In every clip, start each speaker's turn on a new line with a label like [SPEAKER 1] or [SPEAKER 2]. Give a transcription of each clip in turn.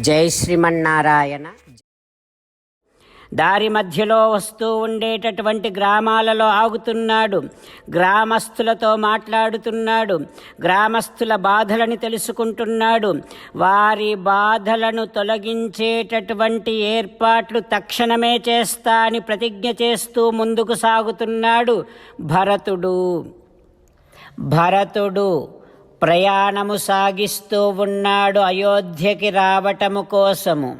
[SPEAKER 1] జై శ్రీమన్నారాయణ. దారి మధ్యలో వస్తూ ఉండేటటువంటి గ్రామాలలో ఆగుతున్నాడు. గ్రామస్తులతో మాట్లాడుతున్నాడు. గ్రామస్తుల బాధలని తెలుసుకుంటున్నాడు. వారి బాధలను తొలగించేటటువంటి ఏర్పాట్లు తక్షణమే చేస్తా అని ప్రతిజ్ఞ చేస్తూ ముందుకు సాగుతున్నాడు భరతుడు. భరతుడు. ప్రయాణము సాగిస్తూ ఉన్నాడు అయోధ్యకి రావటము కోసము.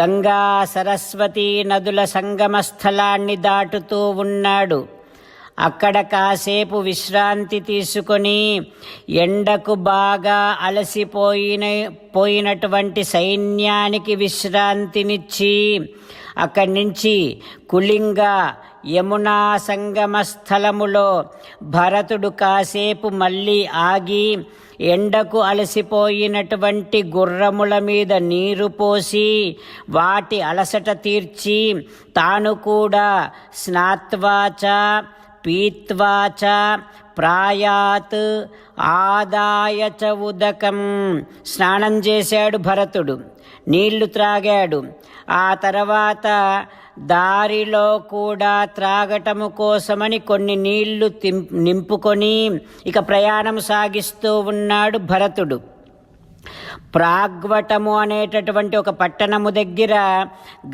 [SPEAKER 1] గంగా సరస్వతి నదుల సంగమ స్థలాన్ని దాటుతూ ఉన్నాడు. అక్కడ కాసేపు విశ్రాంతి తీసుకొని ఎండకు బాగా అలసిపోయిన పోయినటువంటి సైన్యానికి విశ్రాంతినిచ్చి అక్కడి నుంచి కులింగ యమునా సంగమస్థలములో భరతుడు కాసేపు మళ్ళీ ఆగి ఎండకు అలసిపోయినటువంటి గుర్రముల మీద నీరు పోసి వాటి అలసట తీర్చి తాను కూడా స్నాత్వాచ పీత్వాచ ప్రాయాత్ ఆదాయ చ ఉదకం స్నానం చేశాడు భరతుడు. నీళ్ళు త్రాగాడు. ఆ తర్వాత దారిలో కూడా త్రాగటము కోసమని కొన్ని నీళ్ళు నింపుకొని ఇక ప్రయాణం సాగిస్తూ ఉన్నాడు భరతుడు. ప్రాగ్వటము అనేటటువంటి ఒక పట్టణము దగ్గర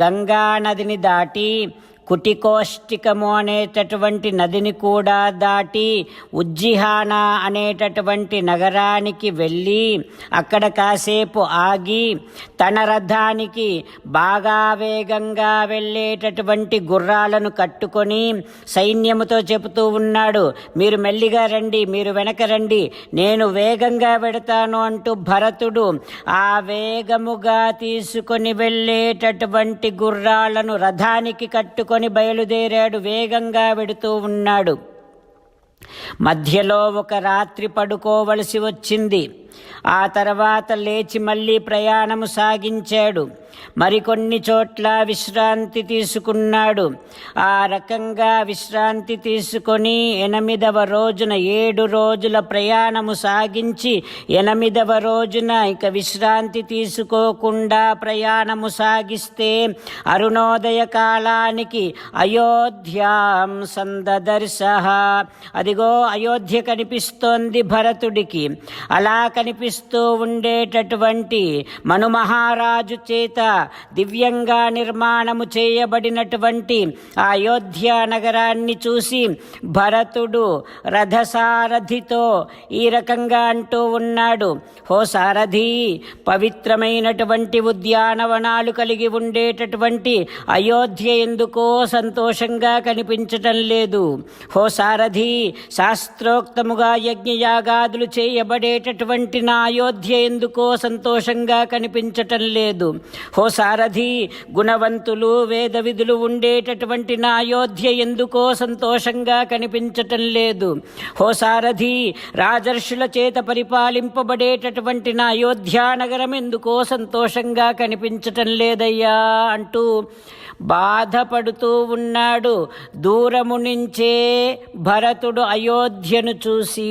[SPEAKER 1] గంగా నదిని దాటి కుటికోష్టికము అనేటటువంటి నదిని కూడా దాటి ఉజ్జిహాన అనేటటువంటి నగరానికి వెళ్ళి అక్కడ కాసేపు ఆగి తన రథానికి బాగా వేగంగా వెళ్ళేటటువంటి గుర్రాలను కట్టుకొని సైన్యముతో చెబుతూ ఉన్నాడు మీరు మెల్లిగా రండి మీరు వెనక రండి నేను వేగంగా వెడతాను అంటూ భరతుడు ఆ వేగముగా తీసుకొని వెళ్ళేటటువంటి గుర్రాలను రథానికి కట్టుకొని బయలుదేరాడు వేగంగా వెడుతూ ఉన్నాడు. మధ్యలో ఒక రాత్రి పడుకోవలసి వచ్చింది. ఆ తర్వాత లేచి మళ్ళీ ప్రయాణము సాగించాడు. మరికొన్ని చోట్ల విశ్రాంతి తీసుకున్నాడు. ఆ రకంగా విశ్రాంతి తీసుకొని ఎనిమిదవ రోజున ఏడు రోజుల ప్రయాణము సాగించి ఎనిమిదవ రోజున ఇక విశ్రాంతి తీసుకోకుండా ప్రయాణము సాగిస్తే అరుణోదయ కాలానికి అయోధ్యాం సందదర్శ. అదిగో అయోధ్య కనిపిస్తోంది భరతుడికి. అలా కనిపిస్తూ ఉండేటటువంటి మనుమహారాజు చేత దివ్యంగా నిర్మాణము చేయబడినటువంటి అయోధ్య నగరాన్ని చూసి భరతుడు రథసారథితో ఈ రకంగా అంటూ ఉన్నాడు. హో సారథి పవిత్రమైనటువంటి ఉద్యానవనాలు కలిగి ఉండేటటువంటి అయోధ్య ఎందుకో సంతోషంగా కనిపించటం లేదు. హో సారథి శాస్త్రోక్తముగా యజ్ఞయాగాదులు చేయబడేటటువంటి నా అయోధ్య ఎందుకో సంతోషంగా కనిపించటం లేదు. హో సారథి గుణవంతులు వేద విధులు ఉండేటటువంటి నా అయోధ్య ఎందుకో సంతోషంగా కనిపించటం లేదు. హో సారథి రాజర్షుల చేత పరిపాలింపబడేటటువంటి నా అయోధ్యా నగరం ఎందుకో సంతోషంగా కనిపించటం లేదయ్యా అంటూ బాధపడుతూ ఉన్నాడు. దూరము నుంచే భరతుడు అయోధ్యను చూసి